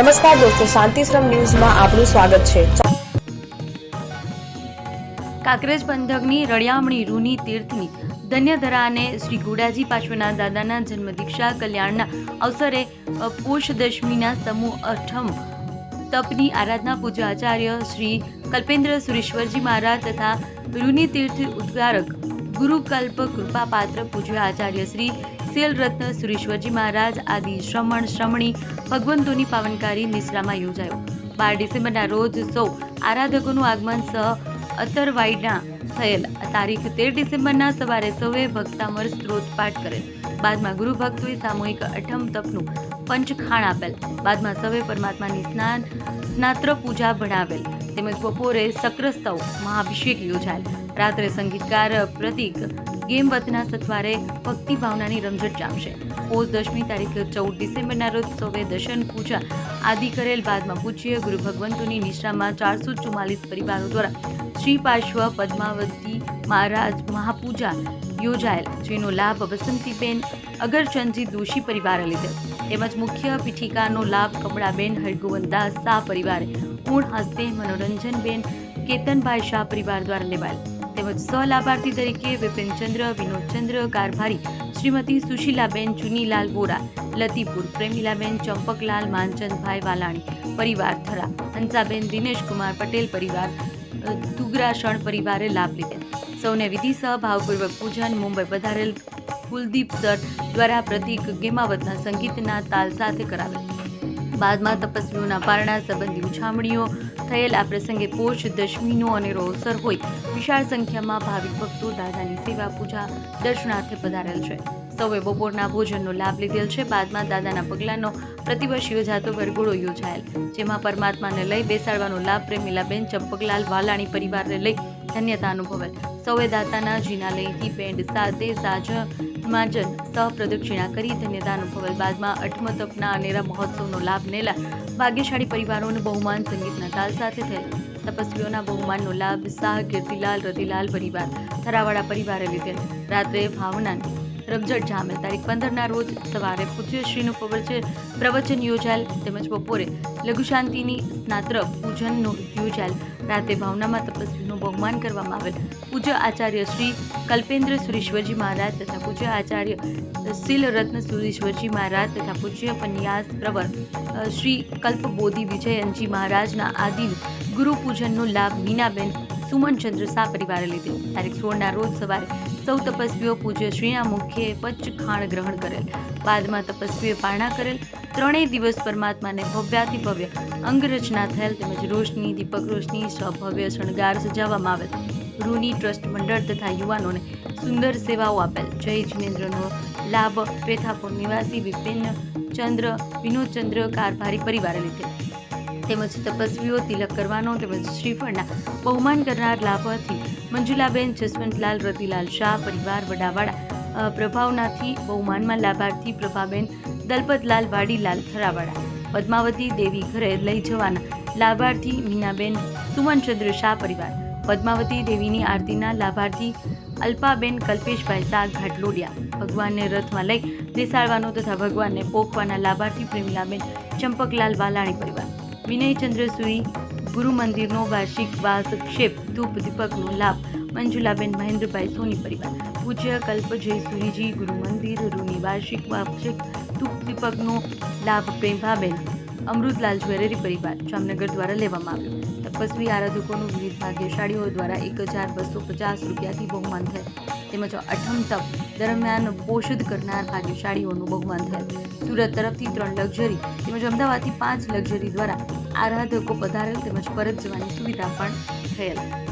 નમસ્કાર દોસ્તો, શાંતિશ્રમ ન્યૂઝમાં આપનું સ્વાગત છે. કાંકરેજ પંથકની રળિયામણી રૂની તીર્થની ધન્યધરા શ્રી ગુડાજી પાર્શ્વના દાદાના જન્મદીક્ષા કલ્યાણના અવસરે પોષ દશમીના સમૂહ અઠમ તપની આરાધના પૂજા આચાર્ય શ્રી કલ્પેન્દ્ર સુરેશ્વરજી મહારાજ તથા રૂની તીર્થ ઉદ્ગારક ગુરુકલ્પ કૃપાપાત્ર પૂજ્ય આચાર્ય શ્રી સેલ રત્ન સુરેશ્વરજી મહારાજ આદિ શ્રમણ શ્રમણી ભગવંતોની પાવનકારી નિશ્રામાં યોજાયો. બાર ડિસેમ્બરના રોજ સૌ આરાધકોનું આગમન સહ અતરવાઈના થયેલ. તારીખ તેર ડિસેમ્બરના સવારે સૌએ ભક્તામર સ્ત્રોત પાઠ કરેલ. બાદમાં ગુરુ ભક્તોએ સામૂહિક અઠમ તપનું પંચખાણ આપેલ. બાદમાં સૌએ પરમાત્માની સ્નાન, સ્નાત્ર પૂજા ભણાવેલ. તેમજ બપોરે સક્રસ્તવ મહાભિષેક યોજાયેલ. રાત્રે સંગીતકાર પ્રતિક ગેમવતના સથવારે ભક્તિ ભાવનાની રમઝટ જામશે. પોષ દશમી તારીખ ચૌદ ડિસેમ્બરના રોજ સૌએ દર્શન, પૂજા આદિ કરેલ. બાદમાં પૂજ્ય ગુરુ ભગવંતોની નિશ્રામાં ચારસો ચુમ્માલીસ પરિવારો દ્વારા શ્રી પાર્શ્વ પદ્માવતી મહારાજ મહાપૂજા યોજાયેલ, જેનો લાભ વસંતીબેન અગરચંદજી દોશી પરિવારે લીધો. તેમજ મુખ્ય પીઠિકાનો લાભ કમળાબેન હરગોવનદાસ શાહ પરિવારે પૂર્ણ હસ્તે મનોરંજનબેન કેતનભાઈ શાહ પરિવાર દ્વારા લેવાયેલ. તેમજ સહલાભાર્થી તરીકે વિપિનચંદ્ર વિનોદચંદ્ર કારભારી, શ્રીમતી સુશીલાબેન ચુનીલાલ બોરા લતીપુર, પ્રેમીલાબેન ચંપકલાલ, માનચંદભાઈ વાલાણી, પરિવાર થરા, હંસાબેન દિનેશકુમાર પટેલ, પરિવાર દુગરાશણ પરિવારે લાભ લીધા સૌને વિધિસહ ભાવપૂર્વક પૂજન, મુંબઈ પધારેલ કુલદીપ સર દ્વારા પ્રતિક ગેમાવતના સંગીતના તાલ સાથે કરાવેલ. બાદમાં તપસ્વીઓના પારણા સંબંધી ઉછામણીઓ થયેલ આ પ્રસંગે પોષ, દશમીનો અને રોસર હોય વિશાળ સંખ્યામાં ભાવિક ભક્તો દાદાની સેવા પૂજા દર્શનાર્થે પધારેલ છે. સૌએ બપોરના ભોજનનો લાભ લીધેલ છે. બાદમાં દાદાના પગલાંનો પ્રતિવર્ષ યોજાતો વરઘોડો યોજાયેલ, જેમાં પરમાત્માને લઈ બેસાડવાનો લાભ પ્રેમીલાબેન ચંપકલાલ વાલાણી પરિવારને લઈ ધન્યતા અનુભવેલ સૌએ દાતાના જીના લઈથી પેન્ડ સાથે સાજા માજન સહ પ્રદક્ષિણા કરી ધન્યતા અનુભવેલ બાદમાં અઠમતપના અનેરા મહોત્સવનો લાભ લેલા ભાગ્યશાળી પરિવારોનું બહુમાન સંગીતના તાલ સાથે થયેલ. તપસ્વીઓના બહુમાનનો લાભ શાહ કીર્તિલાલ રતિલાલ પરિવાર થરાવાડા પરિવારે લીધેલ. રાત્રે ભાવનાની રમઝટ જામેલ તારીખ પંદરના રોજ સવારે પૂજ્યશ્રીનું પ્રવચન પ્રવચન યોજાયેલ તેમજ બપોરે લઘુશાંતિની સ્નાત્ર પૂજનનો યોજાયેલ. રાતે ભાવનામાં તપસ્વીનું બહુમાન કરવામાં આવેલ. પૂજ્ય આચાર્ય શ્રી કલ્પેન્દ્ર સુરેશ્વરજી મહારાજ તથા પૂજ્ય આચાર્ય શીલ રત્ન સુરેશ્વરજી મહારાજ તથા પૂજ્ય પન્યાસ પ્રવર શ્રી કલ્પબોધિ વિજયનજી મહારાજના આદિ ગુરુ પૂજનનો લાભ મીનાબેન સુમનચંદ્ર શાહ પરિવારે લીધેલ તારીખ સોળના રોજ સવારે સૌ તપસ્વીઓ પૂજ્ય શ્રીના મુખ્ય પંચખાણ ગ્રહણ કરેલ. બાદમાં તપસ્વીએ પારણા કરેલ. ત્રણેય દિવસ પરમાત્માને ભવ્યાથી ભવ્ય અંગરચના થયેલ તેમજ રોશની, દીપક રોશની ભવ્ય શણગાર સજાવવામાં આવેલ. રૂની ટ્રસ્ટ મંડળ તથા યુવાનોને સુંદર સેવાઓ આપેલ. જય જિનેન્દ્રનો લાભ પેથાપુર નિવાસી વિપિન ચંદ્ર વિનોદચંદ્ર કારભારી પરિવારે લીધેલ. તેમજ તપસ્વીઓ તિલક કરવાનો તેમજ શ્રીફળના બહુમાન કરનાર લાભાર્થી મંજુલાબેન, જસવંતલાલ, રતિલાલ શાહ, પરિવાર વડાવાડા પ્રભાવનાથી બહુમાનમાં લાભાર્થી પ્રભાબેન, દલપતલાલ વાડીલાલ થરાવાડા પદ્માવતી દેવી ઘરે લઈ જવાના લાભાર્થી મીનાબેન, સુમનચંદ્ર શાહ પરિવાર, પદ્માવતી દેવીની આરતીના લાભાર્થી અલ્પાબેન, કલ્પેશભાઈ શાહ ઘાટલોડિયા, ભગવાનને રથમાં લઈ બેસાડવાનો તથા ભગવાનને પોખવાના લાભાર્થી પ્રેમીલાબેન ચંપકલાલ વાલાણી પરિવાર. વિનયચંદ્ર સુરી ગુરુ મંદિરનો વાર્ષિક વાસક્ષેપ, ધૂપ દીપકનો લાભ, મંજુલાબેન મહેન્દ્રભાઈ સોની પરિવાર, પૂજ્ય કલ્પ જય સુરીજી, ગુરુ મંદિર, રૂની વાર્ષિક વાર્ષિક ધૂપ દીપકનો લાભ પ્રેમભાબેન, અમૃતલાલ જ્વેલરી પરિવાર જામનગર દ્વારા લેવામાં આવ્યો. તપસ્વી આરાધકોનું વિવિધ ભાગ્યશાળીઓ દ્વારા એક હજાર બસો પચાસ રૂપિયાથી બહુમાન થયું. તેમજ અઠમ તપ દરમિયાન પોષિત કરનાર ભાગ્યશાળીઓનું બહુમાન થયું. સુરત તરફથી ત્રણ લક્ઝરી તેમજ અમદાવાદથી પાંચ લક્ઝરી દ્વારા આરાધકો પધારેલ તેમજ પરત જવાની સુવિધા પણ થયેલ.